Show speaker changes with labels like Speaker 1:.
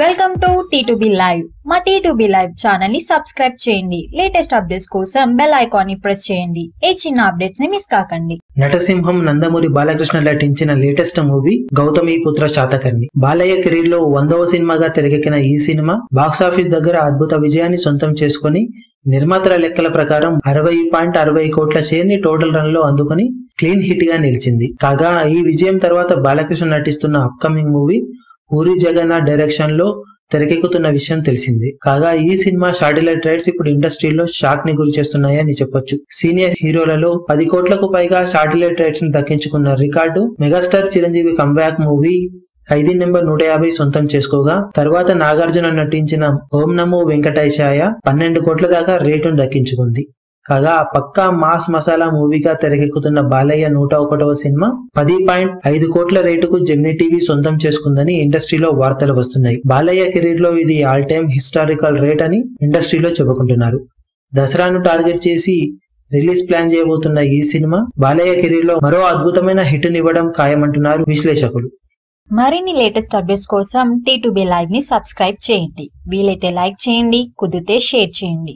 Speaker 1: Welcome to T two B live మా T two B live ఛానల్ని subscribe చేయండి. Latest updates కోసం bell ఐకాన్ని ప్రెస్ చేయండి. ఏ చిన్న అప్డేట్స్ని మిస్ కాకండి.
Speaker 2: నటసింహం నందమూరి బాలకృష్ణ నటించిన లేటెస్ట్ మూవీ గౌతమి పుత్ర శాతకర్ణి. బాలయ్య కెరీర్లో వందవ సినిమాగా తెరకెక్కిన ఈ సినిమా బాక్సాఫీస్ దగ్గర అద్భుత విజయాన్ని సొంతం చేసుకుని నిర్మాతల లెక్కల ప్రకారం అరవై పాయింట్ అరవై కోట్ల షేర్ని టోటల్ రన్లో అందుకుని క్లీన్ హిట్గా నిలిచింది. కాగా ఈ విజయం తర్వాత బాలకృష్ణ నటిస్తున్న అప్కమింగ్ మూవీ పూరి జగన్నాథ్ డైరెక్షన్లో తెరకెక్కుతున్న విషయం తెలిసింది. కాగా ఈ సినిమా శాటిలైట్ రైట్స్ ఇప్పుడు ఇండస్ట్రీలో షాక్ని గురి చేస్తున్నాయని చెప్పొచ్చు. సీనియర్ హీరోలలో పది కోట్లకు పైగా శాటిలైట్ రైట్స్ని దక్కించుకున్న record megastar Chiranjeevi comeback movie Khaidi number నూట యాభై సొంతం చేసుకోగా తర్వాత నాగార్జున నటించిన ఓం నమో వెంకటేశాయ పన్నెండు కోట్ల దాకా రేటును దక్కించుకుంది. కాగా పక్కా మాస్ మసాలా మూవీగా తెరకెక్కుతున్న బాలయ్య నూట ఒకటవ సినిమా? పది పాయింట్ ఐదు కోట్ల రేటుకు జెమ్నీ టీవీ సొంతం చేసుకుందని ఇండస్ట్రీలో వార్తలు వస్తున్నాయి. బాలయ్య కెరీర్లో ఇది ఆల్ టైమ్ హిస్టారికల్ రేట్ అని ఇండస్ట్రీలో చెప్పుకుంటున్నారు. దసరాను టార్గెట్ చేసి రిలీజ్ ప్లాన్ చేయబోతున్న ఈ సినిమా బాలయ్య కెరీర్లో మరో అద్భుతమైన హిట్ నివ్వడం ఖాయమంటున్నారు విశ్లేషకులు.
Speaker 1: మరిన్ని లేటెస్ట్ అప్డేట్స్ కోసం టీ టు బి లైవ్ని సబ్స్క్రైబ్ చేయండి. వీలైతే లైక్ చేయండి కుదిరితే షేర్ చేయండి.